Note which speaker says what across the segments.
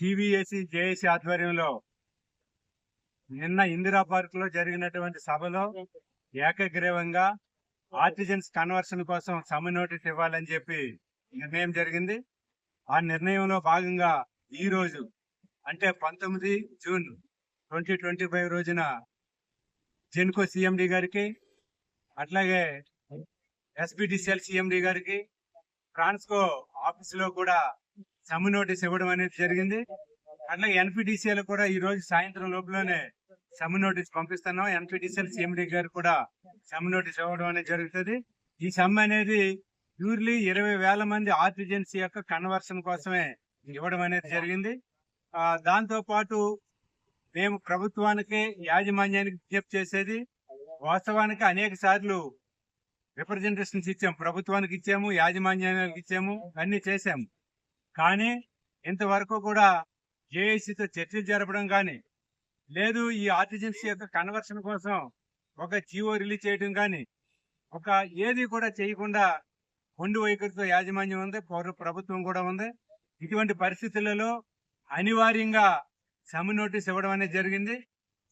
Speaker 1: టీవీఎస్సీ JAC ఆధ్వర్యంలో నిన్న ఇందిరా పార్క్లో జరిగినటువంటి సభలో ఏకగ్రీవంగా ఆర్టిజన్స్ కన్వర్షన్ కోసం సమ్మె నోటీస్ ఇవ్వాలని చెప్పి నిర్ణయం జరిగింది. ఆ నిర్ణయంలో భాగంగా ఈ రోజు అంటే పంతొమ్మిది జూన్ ట్వంటీ ట్వంటీ ఫైవ్ రోజున జెన్కో సిఎండి గారికి అట్లాగే ఎస్పీడిసిఎల్ సిఎండి గారికి ట్రాన్స్కో ఆఫీసులో కూడా సమ్మె నోటీస్ ఇవ్వడం అనేది జరిగింది. అట్లాగే ఎన్పిటిసిఎల్ కూడా ఈ రోజు సాయంత్రం లోపలనే సమ్మె నోటీస్ పంపిస్తున్నాం. ఎన్పిటిసిఎల్ సిఎండి గారు కూడా సమ్మె నోటీస్ ఇవ్వడం అనేది జరుగుతుంది. ఈ సమ్మె అనేది ప్యూర్లీ ఇరవై వేల మంది ఆర్టిజెన్సీ యొక్క కన్వర్షన్ కోసమే ఇవ్వడం అనేది జరిగింది. దాంతో పాటు మేము ప్రభుత్వానికి యాజమాన్యానికి విజ్ఞప్తి చేసేది వాస్తవానికి అనేక సార్లు రిప్రజెంటేషన్స్ ఇచ్చాము ప్రభుత్వానికి ఇచ్చాము యాజమాన్యానికి ఇచ్చాము అన్ని చేశాము కానీ ఇంతవరకు కూడా జేఏసీతో చర్చలు జరపడం కానీ లేదు ఈ ఆర్టిజెన్సీ యొక్క కన్వర్షన్ కోసం ఒక జీవో రిలీజ్ చేయడం కానీ ఒక ఏది కూడా చేయకుండా కొండు వైఖరితో యాజమాన్యం ఉంది పౌర ప్రభుత్వం కూడా ఉంది. ఇటువంటి పరిస్థితులలో అనివార్యంగా సమ్మె నోటీస్ ఇవ్వడం అనేది జరిగింది.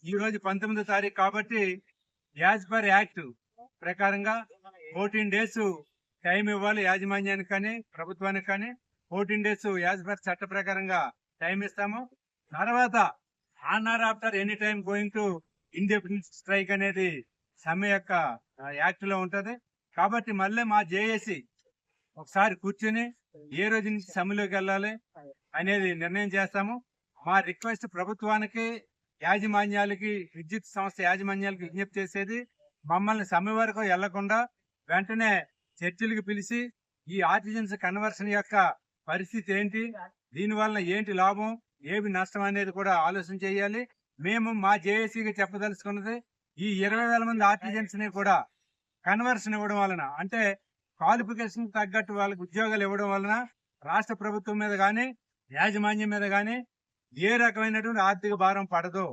Speaker 1: ఈరోజు పంతొమ్మిదో తారీఖు కాబట్టి యాజ్ పర్ యాక్ట్ ప్రకారంగా ఫోర్టీన్ డేస్ టైం ఇవ్వాలి యాజమాన్యానికి కానీ ప్రభుత్వానికి కానీ. ఫోర్టీన్ డేస్ యాజ్ పర్ చట్ట ప్రకారంగా టైం ఇస్తాము. తర్వాత on or after any time going to independence strike అనేది సమ్మె యొక్క యాక్ట్లో ఉంటది. కాబట్టి మళ్ళీ మా జేఏసీ ఒకసారి కూర్చుని ఏ రోజు నుంచి సమ్మెలోకి వెళ్ళాలి అనేది నిర్ణయం చేస్తాము. మా రిక్వెస్ట్ ప్రభుత్వానికి యాజమాన్యాలకి విద్యుత్ సంస్థ యాజమాన్యాలకి విజ్ఞప్తి చేసేది మమ్మల్ని సమ్మె వరకు వెళ్ళకుండా వెంటనే చర్చిలకు పిలిచి ఈ ఆర్టిజన్స్ కన్వర్షన్ యొక్క పరిస్థితి ఏంటి? దీనివల్ల ఏంటి లాభం? ఏమి నష్టం అనేది కూడా ఆలోచన చేయాలి. మేము మా జేఏసీకి చెప్పదలుచుకున్నది ఈ ఇరవై వేల మంది ఆర్టిజన్స్ని కూడా కన్వర్షన్ ఇవ్వడం వలన అంటే క్వాలిఫికేషన్ తగ్గట్టు వాళ్ళకి ఉద్యోగాలు ఇవ్వడం వలన రాష్ట్ర ప్రభుత్వం మీద కానీ యాజమాన్యం మీద కానీ ఏ రకమైనటువంటి ఆర్థిక భారం పడదు.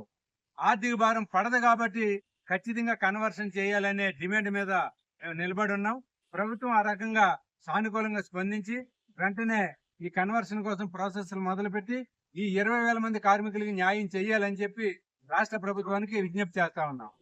Speaker 1: ఆర్థిక భారం పడదు కాబట్టి ఖచ్చితంగా కన్వర్షన్ చేయాలనే డిమాండ్ మీద మేము నిలబడి ఉన్నాం. ప్రభుత్వం ఆ రకంగా సానుకూలంగా స్పందించి వెంటనే ఈ కన్వర్షన్ కోసం ప్రాసెస్లు మొదలుపెట్టి ఈ ఇరవై వేల మంది కార్మికులకి న్యాయం చేయాలని చెప్పి రాష్ట్ర ప్రభుత్వానికి విజ్ఞప్తి చేస్తా ఉన్నాం.